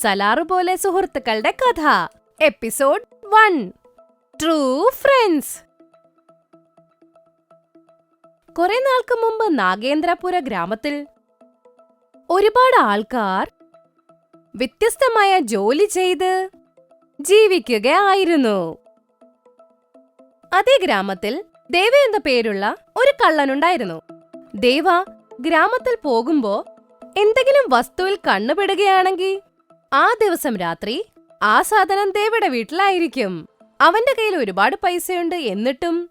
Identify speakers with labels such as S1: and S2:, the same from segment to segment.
S1: സലാറ് പോലെ സുഹൃത്തുക്കളുടെ കഥ. Episode one. True friends. കുറെ നാൾക്ക് മുമ്പ് നാഗേന്ദ്രപുര ഗ്രാമത്തിൽ ഒരുപാട് ആൾക്കാർ വ്യത്യസ്തമായ ജോലി ചെയ്ത് ജീവിക്കുകയായിരുന്നു. അതേ ഗ്രാമത്തിൽ ദേവ എന്ന പേരുള്ള ഒരു കള്ളനുണ്ടായിരുന്നു. ദേവ ഗ്രാമത്തിൽ പോകുമ്പോ എന്തെങ്കിലും വസ്തുവിൽ കണ്ണുപെടുകയാണെങ്കിൽ ആ ദിവസം രാത്രി ആ സാധനം ദേവയുടെ വീട്ടിലായിരിക്കും. അവന്റെ കയ്യിൽ ഒരുപാട് പൈസയുണ്ട് എന്നിട്ടും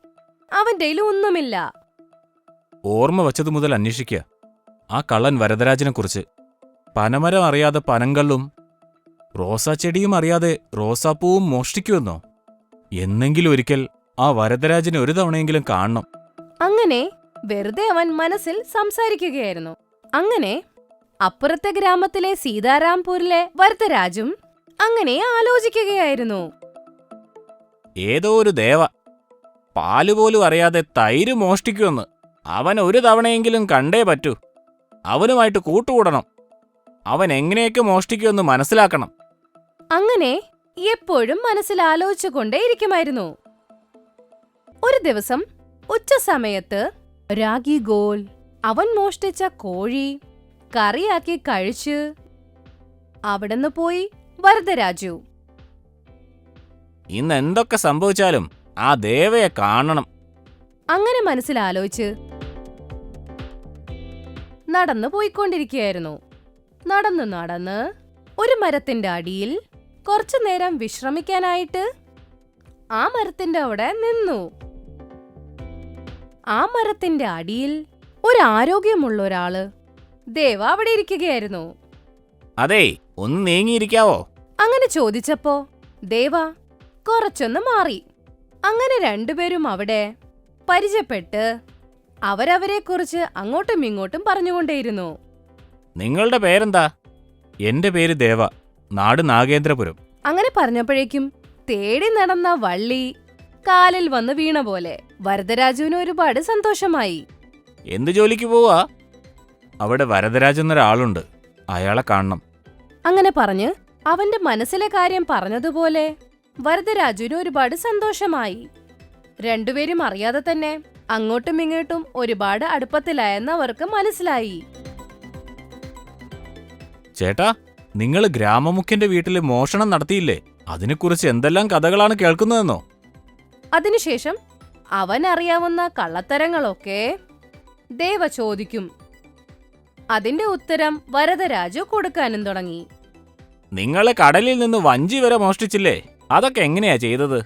S1: അവന്റെ കയ്യിൽ ഒന്നുമില്ല.
S2: ഓർമ്മ വച്ചതു മുതൽ അന്വേഷിക്കുക ആ കള്ളൻ വരദരാജനെക്കുറിച്ച് പനമരം അറിയാതെ പനങ്കള്ളും റോസാച്ചെടിയും അറിയാതെ റോസാപ്പൂവും മോഷ്ടിക്കുമെന്നോ? എന്നെങ്കിലും ഒരിക്കൽ ആ വരദരാജനെ ഒരു തവണയെങ്കിലും കാണണം.
S1: അങ്ങനെ വെറുതെ അവൻ മനസ്സിൽ സംസാരിക്കുകയായിരുന്നു. അങ്ങനെ അപ്പുറത്തെ ഗ്രാമത്തിലെ സീതാറാംപൂരിലെ വരദരാജും അങ്ങനെ ആലോചിക്കുകയായിരുന്നു.
S2: ഏതോ ഒരു ദേവ പാലുപോലും അറിയാതെ തൈര് മോഷ്ടിക്കുമെന്ന് അവൻ ഒരു തവണയെങ്കിലും കണ്ടേ പറ്റൂ. അവനുമായിട്ട് കൂട്ടുകൂടണം. അവൻ എങ്ങനെയൊക്കെ മോഷ്ടിക്കുമെന്ന് മനസ്സിലാക്കണം.
S1: അങ്ങനെ എപ്പോഴും മനസ്സിൽ ആലോചിച്ചുകൊണ്ടേയിരിക്കുമായിരുന്നു ഒരു ദിവസം ഉച്ച സമയത്ത് രാഗി ഗോൾ അവൻ മോഷ്ടിച്ച കോഴി കറിയാക്കി കഴിച്ച് അവിടുന്ന് പോയി വരദരാജു
S2: ഇന്ന് എന്തൊക്കെ സംഭവിച്ചാലും ആ ദേവയെ കാണണം.
S1: അങ്ങനെ മനസ്സിലാലോചിച്ച് നടന്നു പോയിക്കൊണ്ടിരിക്കുകയായിരുന്നു. നടന്നു നടന്ന് ഒരു മരത്തിന്റെ അടിയിൽ കുറച്ചു നേരം വിശ്രമിക്കാനായിട്ട് ആ മരത്തിന്റെ അവിടെ നിന്നു. ആ മരത്തിന്റെ അടിയിൽ ഒരു ആരോഗ്യമുള്ള ഒരാൾ ദേവ അവിടെ ഇരിക്കുകയായിരുന്നു.
S2: അതെ ഒന്ന് നീങ്ങിയിരിക്കാവോ?
S1: അങ്ങനെ ചോദിച്ചപ്പോ ദേവ കുറച്ചൊന്ന് മാറി. അങ്ങനെ രണ്ടുപേരും അവിടെ പരിചയപ്പെട്ട് അവരവരെക്കുറിച്ച് അങ്ങോട്ടും ഇങ്ങോട്ടും പറഞ്ഞുകൊണ്ടേയിരുന്നു.
S2: നിങ്ങളുടെ പേരെന്താ? എന്റെ പേര് ദേവ നാട് നാഗേന്ദ്രപുരം.
S1: അങ്ങനെ പറഞ്ഞപ്പോഴേക്കും തേടി നടന്ന വള്ളി കാലിൽ വന്ന് വീണ പോലെ വരദരാജുവിന് ഒരുപാട് സന്തോഷമായി.
S2: എന്ത് ജോലിക്ക് പോവാ? അവിടെ വരദരാജ് എന്നൊരാളുണ്ട് അയാളെ കാണണം.
S1: അങ്ങനെ പറഞ്ഞ് അവന്റെ മനസ്സിലെ കാര്യം പറഞ്ഞതുപോലെ വരദരാജുവിന് ഒരുപാട് സന്തോഷമായി. രണ്ടുപേരും അറിയാതെ തന്നെ അങ്ങോട്ടും ഇങ്ങോട്ടും ഒരുപാട് അടുപ്പത്തിലായെന്ന് അവർക്ക് മനസ്സിലായി.
S2: ചേട്ടാ നിങ്ങൾ ഗ്രാമമുഖ്യന്റെ വീട്ടിൽ മോഷണം നടത്തിയില്ലേ? അതിനെക്കുറിച്ച് എന്തെല്ലാം കഥകളാണ് കേൾക്കുന്നതെന്നോ?
S1: അതിനുശേഷം അവൻ അറിയാവുന്ന കള്ളത്തരങ്ങളൊക്കെ ദേവ ചോദിക്കും. അതിന്റെ ഉത്തരം വരദരാജു കൊടുക്കാനും തുടങ്ങി.
S2: നിങ്ങളെ കടലിൽ നിന്ന് വഞ്ചി വരെ മോഷ്ടിച്ചില്ലേ? അതൊക്കെ എങ്ങനെയാ ചെയ്തത്?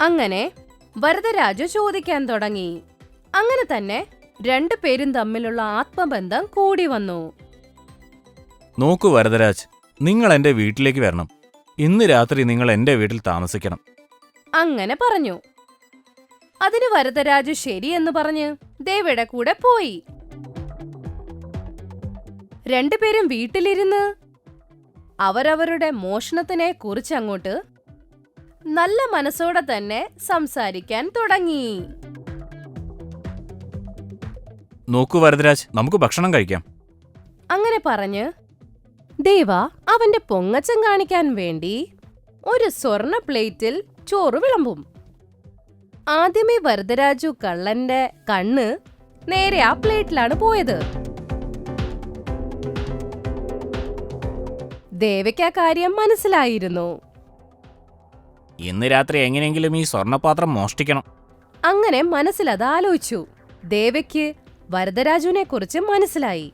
S1: അങ്ങനെ വരദരാജു ചോദിക്കാൻ തുടങ്ങി. അങ്ങനെ തന്നെ രണ്ടു പേരും തമ്മിലുള്ള ആത്മബന്ധം കൂടി വന്നു.
S2: നോക്കൂ വരദരാജ് നിങ്ങൾ എന്റെ വീട്ടിലേക്ക് വരണം. ഇന്ന് രാത്രി നിങ്ങൾ എന്റെ വീട്ടിൽ താമസിക്കണം.
S1: അങ്ങനെ പറഞ്ഞു. അതിന് വരദരാജു ശരിയെന്ന് പറഞ്ഞ് ദേവയുടെ കൂടെ പോയി. രണ്ടുപേരും വീട്ടിലിരുന്ന് അവരവരുടെ മോഷണത്തിനെ കുറിച്ചങ്ങോട്ട് നല്ല മനസ്സോടെ തന്നെ സംസാരിക്കാൻ തുടങ്ങി.
S2: നോക്കൂ വരദരാജ് നമുക്ക് ഭക്ഷണം കഴിക്കാം.
S1: അങ്ങനെ പറഞ്ഞ് ദേവ അവന്റെ പൊങ്ങച്ചം കാണിക്കാൻ വേണ്ടി ഒരു സ്വർണ പ്ലേറ്റിൽ ചോറ് വിളമ്പും. ആദ്യമേ വരദരാജു കള്ളന്റെ കണ്ണ് നേരെ ആ പ്ലേറ്റിലാണ് പോയത്. ദേവയ്ക്ക് ആ കാര്യം മനസ്സിലായിരുന്നു.
S2: ഇന്ന് രാത്രി എങ്ങനെയെങ്കിലും ഈ സ്വർണപാത്രം മോഷ്ടിക്കണം.
S1: അങ്ങനെ മനസ്സിൽ അത് ആലോചിച്ചു. ദേവയ്ക്ക് വരദരാജുവിനെ കുറിച്ച് മനസ്സിലായി.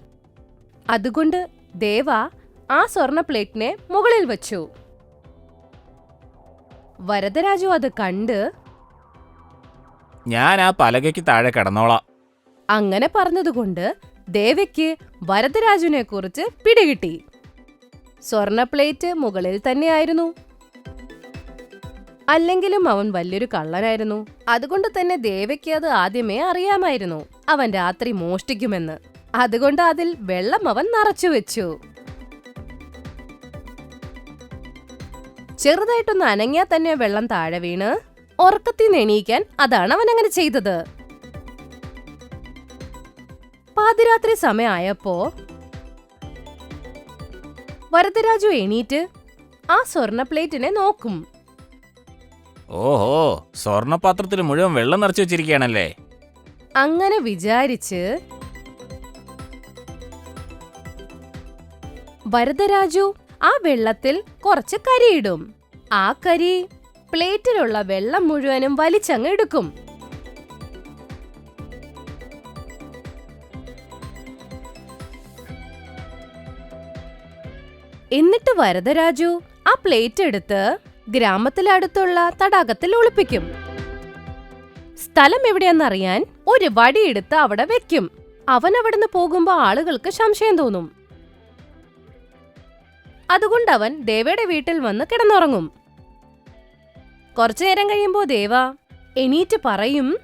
S1: അതുകൊണ്ട് ദേവ ആ സ്വർണ പ്ലേറ്റിനെ മുകളിൽ വച്ചു. വരദരാജു അത് കണ്ട്
S2: ഞാൻ ആ പലകയ്ക്ക് താഴെ കിടന്നോളാം.
S1: അങ്ങനെ പറഞ്ഞതുകൊണ്ട് ദേവയ്ക്ക് വരദരാജുവിനെ കുറിച്ച് പിടികിട്ടി. സ്വർണ പ്ലേറ്റ് മുകളിൽ തന്നെയായിരുന്നു. അല്ലെങ്കിലും അവൻ വലിയൊരു കള്ളനായിരുന്നു. അതുകൊണ്ട് തന്നെ ദേവയ്ക്ക് അത് ആദ്യമേ അറിയാമായിരുന്നു. അവൻ രാത്രി മോഷ്ടിക്കുമെന്ന്. അതുകൊണ്ട് അതിൽ വെള്ളം അവൻ നിറച്ചു വെച്ചു. ചെറുതായിട്ടൊന്ന് അനങ്ങിയാൽ തന്നെ വെള്ളം താഴെ വീണ് ഉറക്കത്തിൽ നിന്ന് എണീക്കാൻ അതാണ് അവൻ അങ്ങനെ ചെയ്തത്. പാതിരാത്രി സമയമായപ്പോ വരദരാജു എണീറ്റ് ആ സ്വർണ പ്ലേറ്റിനെ നോക്കും.
S2: ഓഹോ സ്വർണപാത്രത്തിൽ മുഴുവൻ വെള്ളം നിറച്ചു വെച്ചിരിക്കുകയാണല്ലേ?
S1: അങ്ങനെ വിചാരിച്ച് വരദരാജു ആ വെള്ളത്തിൽ കുറച്ച് കരിയിടും. ആ കരി പ്ലേറ്റിലുള്ള വെള്ളം മുഴുവനും വലിച്ചങ്ങ് എടുക്കും. എന്നിട്ട് വരദരാജു ആ പ്ലേറ്റ് എടുത്ത് ഗ്രാമത്തിലടുത്തുള്ള തടാകത്തിൽ ഒളിപ്പിക്കും. സ്ഥലം എവിടെയെന്നറിയാൻ ഒരു വടിയെടുത്ത് അവിടെ വെക്കും. അവൻ അവിടുന്ന് പോകുമ്പോ ആളുകൾക്ക് സംശയം തോന്നും. അതുകൊണ്ട് അവൻ ദേവയുടെ വീട്ടിൽ വന്ന് കിടന്നുറങ്ങും. കുറച്ചു നേരം കഴിയുമ്പോ ദേവ എണീറ്റ് പറയും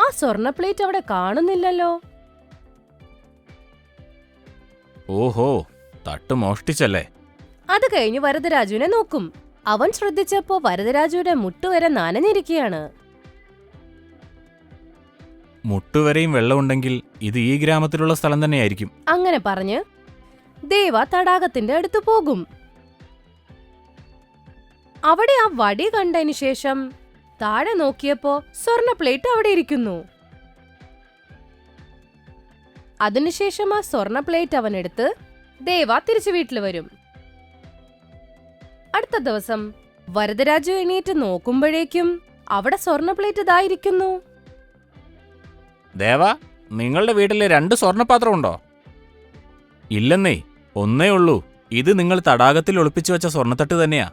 S1: ആ സ്വർണ പ്ലേറ്റ് അവിടെ കാണുന്നില്ലല്ലോ.
S2: ഓഹോ തട്ട് മോഷ്ടിച്ചല്ലേ?
S1: അത് കഴിഞ്ഞ് വരദരാജുവിനെ നോക്കും. അവൻ ശ്രദ്ധിച്ചപ്പോ വരദരാജുവിന്റെ മുട്ടുവരെ നനഞ്ഞിരിക്കുകയാണ്
S2: മുട്ടുവരെയും വെള്ളമുണ്ടെങ്കിൽ ഇത് ഈ ഗ്രാമത്തിലുള്ള സ്ഥലം തന്നെയായിരിക്കും.
S1: അങ്ങനെ പറഞ്ഞ് ദേവ തടാകത്തിന്റെ അടുത്ത് പോകും. അവിടെ ആ വടി കണ്ടതിന് ശേഷം താഴെ നോക്കിയപ്പോ സ്വർണ പ്ലേറ്റ് അവിടെ ഇരിക്കുന്നു. അതിനുശേഷം ആ സ്വർണ പ്ലേറ്റ് അവനെടുത്ത് ദേവ തിരിച്ചു വീട്ടിൽ വരും. അടുത്ത ദിവസം വരദരാജു എണീറ്റ് നോക്കുമ്പോഴേക്കും അവിടെ സ്വർണ പ്ലേറ്റ് ഇതായിരിക്കുന്നു.
S2: ദേവ നിങ്ങളുടെ വീട്ടിലെ രണ്ട് സ്വർണപാത്രം ഉണ്ടോ? ഇല്ലെന്നേ ഒന്നേ ഉള്ളൂ. ഇത് നിങ്ങൾ തടാകത്തിൽ ഒളിപ്പിച്ചു വെച്ച സ്വർണത്തട്ട് തന്നെയാ.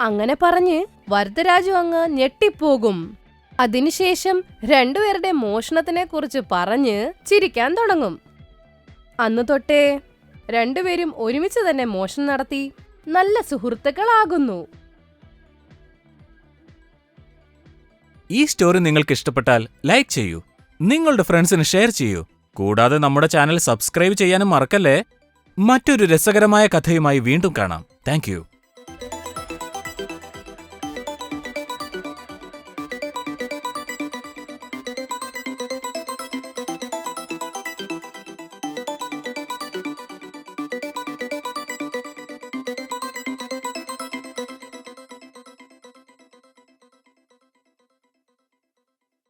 S1: അങ്ങനെ പറഞ്ഞ് വരദരാജു അങ്ങ് ഞെട്ടിപ്പോകും. അതിനുശേഷം രണ്ടുപേരുടെ മോഷണത്തിനെ കുറിച്ച് പറഞ്ഞ് ചിരിക്കാൻ തുടങ്ങും. അന്ന് തൊട്ടേ രണ്ടുപേരും ഒരുമിച്ച് തന്നെ മോഷണം നടത്തി. നല്ല സുഹൃത്തുക്കളാകുന്നു.
S2: ഈ സ്റ്റോറി നിങ്ങൾക്ക് ഇഷ്ടപ്പെട്ടാൽ ലൈക്ക് ചെയ്യൂ നിങ്ങളുടെ ഫ്രണ്ട്സിന് ഷെയർ ചെയ്യൂ കൂടാതെ നമ്മുടെ ചാനൽ സബ്സ്ക്രൈബ് ചെയ്യാനും മറക്കല്ലേ? മറ്റൊരു രസകരമായ കഥയുമായി വീണ്ടും കാണാം. താങ്ക്